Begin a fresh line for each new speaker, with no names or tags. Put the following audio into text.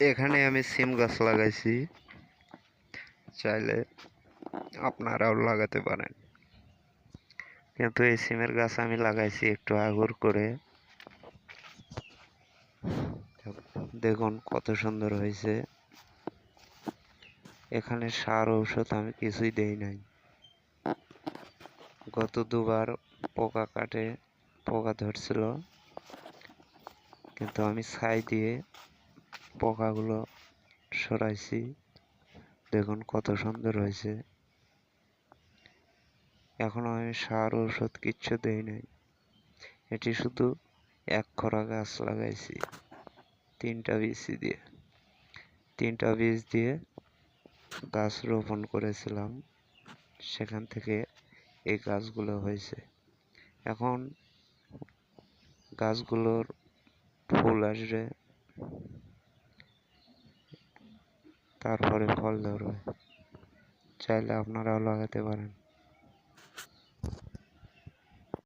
এখানে আমি সিম গাছ লাগাইছি। চাইলে আপনারাও লাগাতে পারেন। কিন্তু এই সিমের গাছ আমি লাগাইছি একটু আগুর করে। দেখুন কত সুন্দর হয়েছে। এখানে সার ঔষধ আমি কিছুই দেই নাই। গত দুবার পোকা কাটে, পোকা ধরছিল। কিন্তু আমি ছাই দিয়ে পোকাগুলো সরাইছি। দেখুন কত সুন্দর হয়েছে। এখনও আমি সার, ঔষধ কিচ্ছু দেই নাই। এটি শুধু এক খরা গাছ লাগাইছি, তিনটা বীজ দিয়ে। তিনটা বীজ দিয়ে গাছ রোপণ করেছিলাম, সেখান থেকে এই গাছগুলো হয়েছে। এখন গাছগুলোর ফুল আসবে তারপরে ফল ধরবে। চাইলে আপনারাও লাগাতে পারেন।